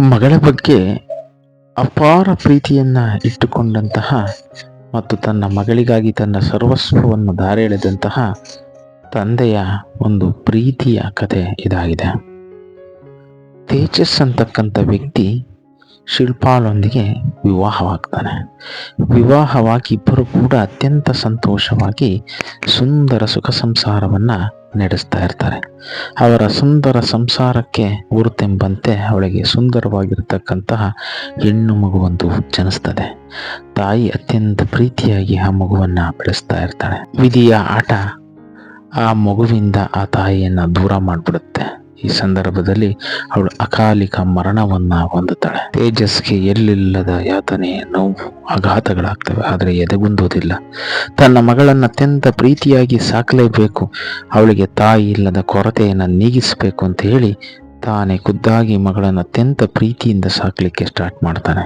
ಮಗಳ ಬಗ್ಗೆ ಅಪಾರ ಪ್ರೀತಿಯನ್ನ ಇಟ್ಟುಕೊಂಡಂತಹ ಮತ್ತು ತನ್ನ ಮಗಳಿಗಾಗಿ ತನ್ನ ಸರ್ವಸ್ವವನ್ನು ಧಾರೆ ಎಳೆದಂತಹ ತಂದೆಯ ಒಂದು ಪ್ರೀತಿಯ ಕಥೆ ಇದಾಗಿದೆ. ತೇಜಸ್ ಅಂತಕ್ಕಂಥ ವ್ಯಕ್ತಿ ಶಿಲ್ಪಾಳೊಂದಿಗೆ ವಿವಾಹವಾಗ್ತಾನೆ. ವಿವಾಹವಾಗಿ ಇಬ್ಬರು ಕೂಡ ಅತ್ಯಂತ ಸಂತೋಷವಾಗಿ ಸುಂದರ ಸುಖ ಸಂಸಾರವನ್ನು ನಡೆಸ್ತಾ ಇರ್ತಾರೆ. ಅವರ ಸುಂದರ ಸಂಸಾರಕ್ಕೆ ಗುರುತೆಂಬಂತೆ ಅವಳಿಗೆ ಸುಂದರವಾಗಿರ್ತಕ್ಕಂತಹ ಹೆಣ್ಣು ಮಗುವೊಂದು ಜನಿಸ್ತದೆ. ತಾಯಿ ಅತ್ಯಂತ ಪ್ರೀತಿಯಾಗಿ ಆ ಮಗುವನ್ನು ಬೆಳೆಸ್ತಾ ಇರ್ತಾಳೆ. ವಿಧಿಯ ಆಟ ಆ ಮಗುವಿಂದ ಆ ತಾಯಿಯನ್ನು ದೂರ ಮಾಡಿಬಿಡುತ್ತೆ. ಈ ಸಂದರ್ಭದಲ್ಲಿ ಅವಳು ಅಕಾಲಿಕ ಮರಣವನ್ನ ಹೊಂದುತ್ತಾಳೆ. ತೇಜಸ್ಗೆ ಎಲ್ಲಿಲ್ಲದ ಯಾತನೆ, ನೋವು, ಆಘಾತಗಳಾಗ್ತವೆ, ಆದರೆ ಎದೆಗುಂದುವುದಿಲ್ಲ. ತನ್ನ ಮಗಳನ್ನ ಅತ್ಯಂತ ಪ್ರೀತಿಯಾಗಿ ಸಾಕಲೇಬೇಕು. ಅವಳಿಗೆ ತಾಯಿ ಇಲ್ಲದ ಕೊರತೆಯನ್ನು ನೀಗಿಸಬೇಕು ಅಂತ ಹೇಳಿ ತಾನೇ ಖುದ್ದಾಗಿ ಮಗಳನ್ನು ಅತ್ಯಂತ ಪ್ರೀತಿಯಿಂದ ಸಾಕಲಿಕ್ಕೆ ಸ್ಟಾರ್ಟ್ ಮಾಡ್ತಾನೆ.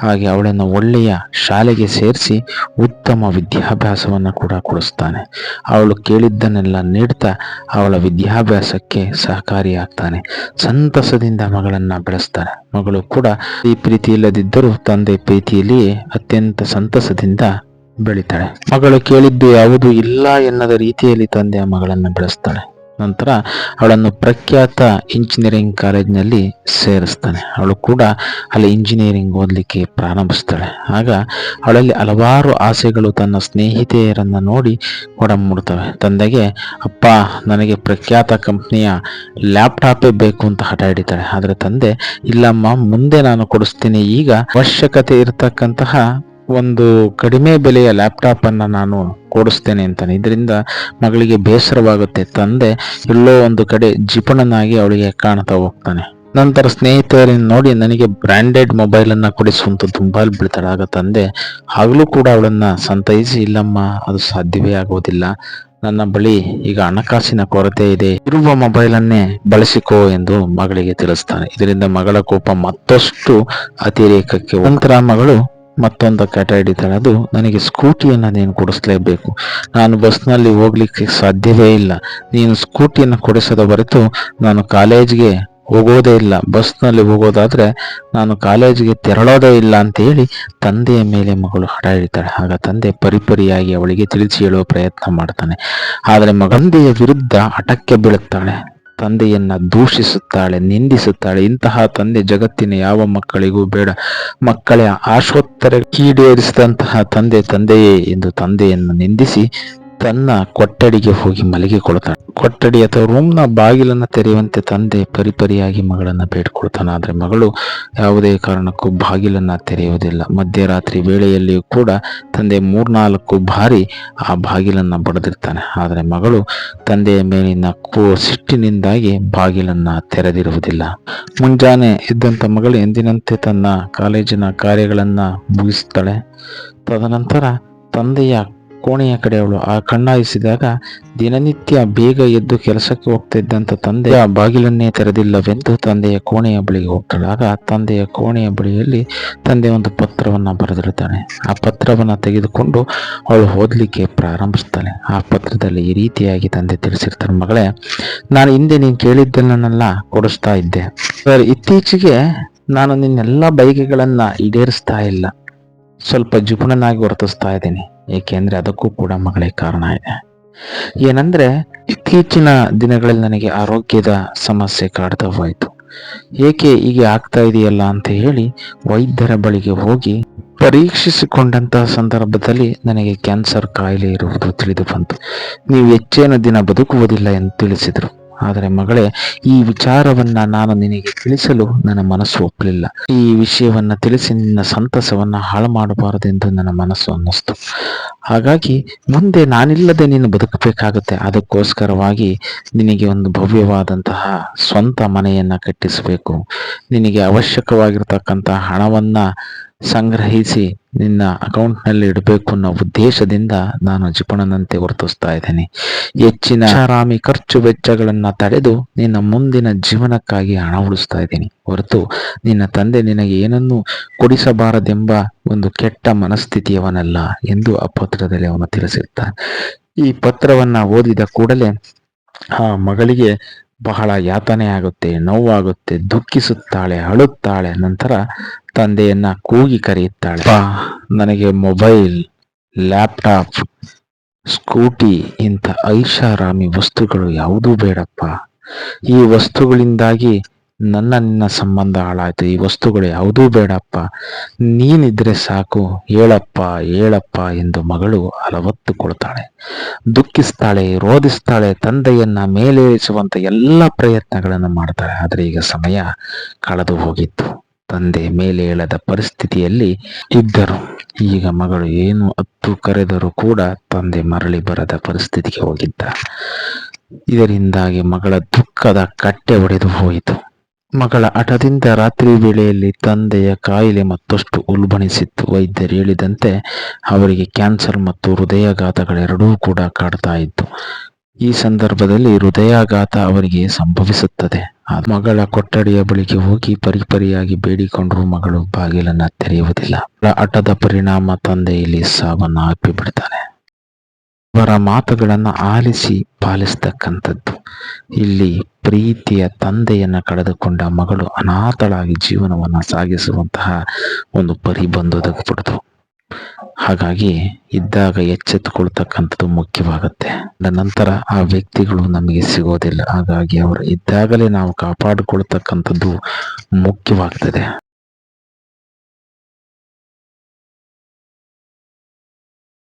ಹಾಗೆ ಅವಳನ್ನು ಒಳ್ಳೆಯ ಶಾಲೆಗೆ ಸೇರಿಸಿ ಉತ್ತಮ ವಿದ್ಯಾಭ್ಯಾಸವನ್ನು ಕೂಡ ಕೊಡಿಸ್ತಾನೆ. ಅವಳು ಕೇಳಿದ್ದನ್ನೆಲ್ಲ ನೀಡ್ತಾ ಅವಳ ವಿದ್ಯಾಭ್ಯಾಸಕ್ಕೆ ಸಹಕಾರಿಯಾಗ್ತಾನೆ. ಸಂತಸದಿಂದ ಮಗಳನ್ನು ಬೆಳೆಸ್ತಾನೆ. ಮಗಳು ಕೂಡ ಈ ಪ್ರೀತಿ ಇಲ್ಲದಿದ್ದರೂ ತಂದೆ ಪ್ರೀತಿಯಲ್ಲಿಯೇ ಅತ್ಯಂತ ಸಂತಸದಿಂದ ಬೆಳಿತಾಳೆ. ಮಗಳು ಕೇಳಿದ್ದು ಯಾವುದು ಇಲ್ಲ ಎನ್ನದ ರೀತಿಯಲ್ಲಿ ತಂದೆ ಮಗಳನ್ನು ಬೆಳೆಸ್ತಾಳೆ. ನಂತರ ಅವಳನ್ನು ಪ್ರಖ್ಯಾತ ಇಂಜಿನಿಯರಿಂಗ್ ಕಾಲೇಜ್ನಲ್ಲಿ ಸೇರಿಸ್ತಾನೆ. ಅವಳು ಕೂಡ ಅಲ್ಲಿ ಇಂಜಿನಿಯರಿಂಗ್ ಓದಲಿಕ್ಕೆ ಪ್ರಾರಂಭಿಸ್ತಾಳೆ. ಆಗ ಅವಳಲ್ಲಿ ಹಲವಾರು ಆಸೆಗಳು ತನ್ನ ಸ್ನೇಹಿತೆಯರನ್ನು ನೋಡಿ ಒಡಮೂಡ್ತವೆ ತಂದೆಗೆ, ಅಪ್ಪ, ನನಗೆ ಪ್ರಖ್ಯಾತ ಕಂಪ್ನಿಯ ಲ್ಯಾಪ್ಟಾಪೇ ಬೇಕು ಅಂತ ಹಠ ಹಿಡಿತಾಳೆ. ಆದರೆ ತಂದೆ, ಇಲ್ಲಮ್ಮ, ಮುಂದೆ ನಾನು ಕೊಡಿಸ್ತೀನಿ. ಈಗ ಅವಶ್ಯಕತೆ ಇರತಕ್ಕಂತಹ ಒಂದು ಕಡಿಮೆ ಬೆಲೆಯ ಲ್ಯಾಪ್ಟಾಪ್ ಅನ್ನ ನಾನು ಕೊಡಿಸ್ತೇನೆ ಅಂತಾನೆ. ಇದರಿಂದ ಮಗಳಿಗೆ ಬೇಸರವಾಗುತ್ತೆ. ತಂದೆ ಎಲ್ಲೋ ಒಂದು ಕಡೆ ಜಿಪಣನಾಗಿ ಅವಳಿಗೆ ಕಾಣ್ತಾ ಹೋಗ್ತಾನೆ. ನಂತರ ಸ್ನೇಹಿತರನ್ನು ನೋಡಿ ನನಗೆ ಬ್ರ್ಯಾಂಡೆಡ್ ಮೊಬೈಲ್ ಅನ್ನ ಕೊಡಿಸುವಂತ ತುಂಬಾ ಬೀಳ್ತಾಳೆ ಆಗ ತಂದೆ. ಆಗಲೂ ಕೂಡ ಅವಳನ್ನ ಸಂತೈಸಿ, ಇಲ್ಲಮ್ಮ, ಅದು ಸಾಧ್ಯವೇ ಆಗೋದಿಲ್ಲ. ನನ್ನ ಬಳಿ ಈಗ ಹಣಕಾಸಿನ ಕೊರತೆ ಇದೆ. ಇರುವ ಮೊಬೈಲ್ ಅನ್ನೇ ಬಳಸಿಕೋ ಎಂದು ಮಗಳಿಗೆ ತಿಳಿಸ್ತಾನೆ. ಇದರಿಂದ ಮಗಳ ಕೋಪ ಮತ್ತಷ್ಟು ಅತಿರೇಕಕ್ಕೆ ನಂತರ ಮಗಳು ಮತ್ತೊಂದು ಕಟ ಹಿಡಿತಾಳೆ. ಅದು ನನಗೆ ಸ್ಕೂಟಿಯನ್ನು ನೀನು ಕೊಡಿಸ್ಲೇಬೇಕು. ನಾನು ಬಸ್ನಲ್ಲಿ ಹೋಗ್ಲಿಕ್ಕೆ ಸಾಧ್ಯವೇ ಇಲ್ಲ. ನೀನು ಸ್ಕೂಟಿಯನ್ನು ಕೊಡಿಸದ ಹೊರತು ನಾನು ಕಾಲೇಜ್ಗೆ ಹೋಗೋದೇ ಇಲ್ಲ. ಬಸ್ನಲ್ಲಿ ಹೋಗೋದಾದರೆ ನಾನು ಕಾಲೇಜಿಗೆ ತೆರಳೋದೇ ಇಲ್ಲ ಅಂತ ಹೇಳಿ ತಂದೆಯ ಮೇಲೆ ಮಗಳು ಹಠ ಹಿಡಿತಾಳೆ. ಆಗ ತಂದೆ ಪರಿಪರಿಯಾಗಿ ಅವಳಿಗೆ ತಿಳಿಸಿ ಹೇಳುವ ಪ್ರಯತ್ನ ಮಾಡ್ತಾನೆ. ಆದರೆ ಮಗಂದೆಯ ವಿರುದ್ಧ ಹಠಕ್ಕೆ ಬೀಳುತ್ತಾಳೆ. ತಂದೆಯನ್ನ ದೂಷಿಸುತ್ತಾಳೆ, ನಿಂದಿಸುತ್ತಾಳೆ. ಇಂತಹ ತಂದೆ ಜಗತ್ತಿನ ಯಾವ ಮಕ್ಕಳಿಗೂ ಬೇಡ. ಮಕ್ಕಳ ಆಶೋತ್ತರ ಕೀಡೇರಿಸಿದಂತಹ ತಂದೆ ತಂದೆಯೇ ಎಂದು ತಂದೆಯನ್ನು ನಿಂದಿಸಿ ತನ್ನ ಕೊಠಡಿಗೆ ಹೋಗಿ ಮಲಗಿಕೊಳ್ತಾನೆ ಕೊಠಡಿ ಅಥವಾ ರೂಮ್ನ ಬಾಗಿಲನ್ನು ತೆರೆಯುವಂತೆ ತಂದೆ ಪರಿಪರಿಯಾಗಿ ಮಗಳನ್ನ ಬೇಡ್ಕೊಳ್ತಾನೆ. ಆದರೆ ಮಗಳು ಯಾವುದೇ ಕಾರಣಕ್ಕೂ ಬಾಗಿಲನ್ನು ತೆರೆಯುವುದಿಲ್ಲ. ಮಧ್ಯರಾತ್ರಿ ವೇಳೆಯಲ್ಲಿಯೂ ಕೂಡ ತಂದೆ ಮೂರ್ನಾಲ್ಕು ಬಾರಿ ಆ ಬಾಗಿಲನ್ನು ಬಡದಿರ್ತಾನೆ. ಆದರೆ ಮಗಳು ತಂದೆಯ ಮೇಲಿನ ಕೋ ಸಿಟ್ಟಿನಿಂದಾಗಿ ಬಾಗಿಲನ್ನು ತೆರೆದಿರುವುದಿಲ್ಲ. ಮುಂಜಾನೆ ಇದ್ದಂತ ಮಗಳು ಎಂದಿನಂತೆ ತನ್ನ ಕಾಲೇಜಿನ ಕಾರ್ಯಗಳನ್ನು ಮುಗಿಸ್ತಾಳೆ. ತದನಂತರ ತಂದೆಯ ಕೋಣೆಯ ಕಡೆ ಅವಳು ಆ ಕಣ್ಣಾಯಿಸಿದಾಗ ದಿನನಿತ್ಯ ಬೇಗ ಎದ್ದು ಕೆಲಸಕ್ಕೆ ಹೋಗ್ತಿದ್ದಂಥ ತಂದೆಯ ಬಾಗಿಲನ್ನೇ ತೆರೆದಿಲ್ಲವೆಂದು ತಂದೆಯ ಕೋಣೆಯ ಬಳಿಗೆ ಹೋಗ್ತಾಳಾಗ ತಂದೆಯ ಕೋಣೆಯ ಬಳಿಯಲ್ಲಿ ತಂದೆ ಒಂದು ಪತ್ರವನ್ನು ಬರೆದಿರುತ್ತಾನೆ. ಆ ಪತ್ರವನ್ನು ತೆಗೆದುಕೊಂಡು ಅವಳು ಓದಲಿಕ್ಕೆ ಪ್ರಾರಂಭಿಸ್ತಾಳೆ. ಆ ಪತ್ರದಲ್ಲಿ ಈ ರೀತಿಯಾಗಿ ತಂದೆ ತಿಳಿಸಿರ್ತಾನೆ ಮಗಳೇ, ನಾನು ಹಿಂದೆ ನೀನು ಕೇಳಿದ್ದನ್ನೆಲ್ಲ ಕೊಡಿಸ್ತಾ ಇದ್ದೆ. ಸರ್, ಇತ್ತೀಚೆಗೆ ನಾನು ನಿನ್ನೆಲ್ಲ ಬೈಕೆಗಳನ್ನು ಈಡೇರಿಸ್ತಾ ಇಲ್ಲ. ಸ್ವಲ್ಪ ಜುಪುಣನಾಗಿ ವರ್ತಿಸ್ತಾ ಇದ್ದೀನಿ. ಏಕೆಂದ್ರೆ ಅದಕ್ಕೂ ಕೂಡ ಮಗಳೇ ಕಾರಣ ಇದೆ. ಏನಂದರೆ ಇತ್ತೀಚಿನ ದಿನಗಳಲ್ಲಿ ನನಗೆ ಆರೋಗ್ಯದ ಸಮಸ್ಯೆ ಕಾಡ್ತಾ ಹೋಯಿತು ಏಕೆ ಹೀಗೆ ಆಗ್ತಾ ಇದೆಯಲ್ಲ ಅಂತ ಹೇಳಿ ವೈದ್ಯರ ಬಳಿಗೆ ಹೋಗಿ ಪರೀಕ್ಷಿಸಿಕೊಂಡಂತಹ ಸಂದರ್ಭದಲ್ಲಿ ನನಗೆ ಕ್ಯಾನ್ಸರ್ ಕಾಯಿಲೆ ಇರುವುದು ತಿಳಿದು ಬಂತು ನೀವು ಹೆಚ್ಚೇನು ದಿನ ಬದುಕುವುದಿಲ್ಲ ಎಂದು ತಿಳಿಸಿದರು. ಆದರೆ ಮಗಳೇ, ಈ ವಿಚಾರವನ್ನ ನಾನು ನಿನಗೆ ತಿಳಿಸಲು ನನ್ನ ಮನಸ್ಸು ಒಪ್ಪಲಿಲ್ಲ. ಈ ವಿಷಯವನ್ನ ತಿಳಿಸಿ ನಿನ್ನ ಸಂತಸವನ್ನ ಹಾಳು ಮಾಡಬಾರದೆಂದು ನನ್ನ ಮನಸ್ಸು ಅನ್ನಿಸ್ತು. ಹಾಗಾಗಿ ಮುಂದೆ ನಾನಿಲ್ಲದೆ ನೀನು ಬದುಕಬೇಕಾಗುತ್ತೆ. ಅದಕ್ಕೋಸ್ಕರವಾಗಿ ನಿನಗೆ ಒಂದು ಭವ್ಯವಾದಂತಹ ಸ್ವಂತ ಮನೆಯನ್ನ ಕಟ್ಟಿಸಬೇಕು. ನಿನಗೆ ಅವಶ್ಯಕವಾಗಿರ್ತಕ್ಕಂತಹ ಹಣವನ್ನ ಸಂಗ್ರಹಿಸಿ ನಿನ್ನ ಅಕೌಂಟ್ನಲ್ಲಿ ಇಡಬೇಕು ಅನ್ನೋ ಉದ್ದೇಶದಿಂದ ನಾನು ಜಿಪಣನಂತೆ ವರ್ತಿಸ್ತಾ ಇದ್ದೇನೆ. ಹೆಚ್ಚಿನ ಆರಾಮಿ ಖರ್ಚು ವೆಚ್ಚಗಳನ್ನು ತಡೆದು ನಿನ್ನ ಮುಂದಿನ ಜೀವನಕ್ಕಾಗಿ ಹಣ ಉಳಿಸ್ತಾ ಇದ್ದೀನಿ. ಹೊರತು ನಿನ್ನ ತಂದೆ ನಿನಗೆ ಏನನ್ನು ಕೊಡಿಸಬಾರದೆಂಬ ಒಂದು ಕೆಟ್ಟ ಮನಸ್ಥಿತಿಯವನಲ್ಲ ಎಂದು ಆ ಪತ್ರದಲ್ಲಿ ಅವನು ತಿಳಿಸಿರ್ತಾನೆ. ಈ ಪತ್ರವನ್ನ ಓದಿದ ಕೂಡಲೇ ಆ ಮಗಳಿಗೆ ಬಹಳ ಯಾತನೆ ಆಗುತ್ತೆ, ನೋವಾಗುತ್ತೆ, ದುಃಖಿಸುತ್ತಾಳೆ, ಅಳುತ್ತಾಳೆ. ನಂತರ ತಂದೆಯನ್ನ ಕೂಗಿ ಕರೆಯುತ್ತಾಳೆ. "ಅಪ್ಪ, ನನಗೆ ಮೊಬೈಲ್ ಲ್ಯಾಪ್ಟಾಪ್ ಸ್ಕೂಟಿ ಇಂಥ ಐಷಾರಾಮಿ ವಸ್ತುಗಳು ಯಾವುದೂ ಬೇಡಪ್ಪ. ಈ ವಸ್ತುಗಳಿಂದಾಗಿ ನನ್ನ ನಿನ್ನ ಸಂಬಂಧ ಹಾಳಾಯ್ತು. ಈ ವಸ್ತುಗಳು ಯಾವುದೂ ಬೇಡಪ್ಪ. ನೀನಿದ್ರೆ ಸಾಕು. ಹೇಳಪ್ಪ ಹೇಳಪ್ಪ ಎಂದು ಮಗಳು ಅಲವತ್ತುಕೊಳ್ತಾಳೆ. ದುಃಖಿಸ್ತಾಳೆ ರೋಧಿಸ್ತಾಳೆ ತಂದೆಯನ್ನ ಮೇಲೇರಿಸುವಂತ ಎಲ್ಲ ಪ್ರಯತ್ನಗಳನ್ನು ಮಾಡ್ತಾಳೆ. ಆದರೆ ಈಗ ಸಮಯ ಕಳೆದು ಹೋಗಿತ್ತು. ತಂದೆ ಮೇಲೆ ಏಳದ ಪರಿಸ್ಥಿತಿಯಲ್ಲಿ ಇದ್ದರು. ಈಗ ಮಗಳು ಏನು ಅತ್ತು ಕರೆದರೂ ಕೂಡ ತಂದೆ ಮರಳಿ ಬರದ ಪರಿಸ್ಥಿತಿಗೆ ಹೋಗಿದ್ದ. ಇದರಿಂದಾಗಿ ಮಗಳ ದುಃಖದ ಕಟ್ಟೆ ಒಡೆದು ಹೋಯಿತು. ಮಗಳ ಹಠದಿಂದ ರಾತ್ರಿ ವೇಳೆಯಲ್ಲಿ ತಂದೆಯ ಕಾಯಿಲೆ ಮತ್ತಷ್ಟು ಉಲ್ಬಣಿಸಿತ್ತು. ವೈದ್ಯರು ಹೇಳಿದಂತೆ ಅವರಿಗೆ ಕ್ಯಾನ್ಸರ್ ಮತ್ತು ಹೃದಯಾಘಾತಗಳೆರಡೂ ಕೂಡ ಕಾಡ್ತಾ ಇತ್ತು. ಈ ಸಂದರ್ಭದಲ್ಲಿ ಹೃದಯಾಘಾತ ಅವರಿಗೆ ಸಂಭವಿಸುತ್ತದೆ. ಮಗಳ ಕೊಠಡಿಯ ಬಳಿಗೆ ಹೋಗಿ ಪರಿಪರಿಯಾಗಿ ಬೇಡಿಕೊಂಡರೂ ಮಗಳು ಬಾಗಿಲನ್ನು ತೆರೆಯುವುದಿಲ್ಲ. ಆಟದ ಪರಿಣಾಮ ತಂದೆ ಇಲ್ಲಿ ಸಾವನ್ನ ಅಪ್ಪಿಬಿಡ್ತಾನೆ ಅವರ ಮಾತುಗಳನ್ನು ಆಲಿಸಿ ಪಾಲಿಸ್ತಕ್ಕಂಥದ್ದು. ಇಲ್ಲಿ ಪ್ರೀತಿಯ ತಂದೆಯನ್ನ ಕಳೆದುಕೊಂಡ ಮಗಳು ಅನಾಥಳಾಗಿ ಜೀವನವನ್ನ ಸಾಗಿಸುವಂತಹ ಒಂದು ಪರಿ ಬಂದೊದಗ್ಬಿಡ್ತು ಹಾಗಾಗಿ ಇದ್ದಾಗ ಎಚ್ಚೆತ್ತುಕೊಳ್ತಕ್ಕಂಥದ್ದು ಮುಖ್ಯವಾಗುತ್ತೆ. ನಂತರ ಆ ವ್ಯಕ್ತಿಗಳು ನಮಗೆ ಸಿಗೋದಿಲ್ಲ. ಹಾಗಾಗಿ ಅವರು ಇದ್ದಾಗಲೇ ನಾವು ಕಾಪಾಡಿಕೊಳ್ತಕ್ಕಂಥದ್ದು ಮುಖ್ಯವಾಗ್ತದೆ.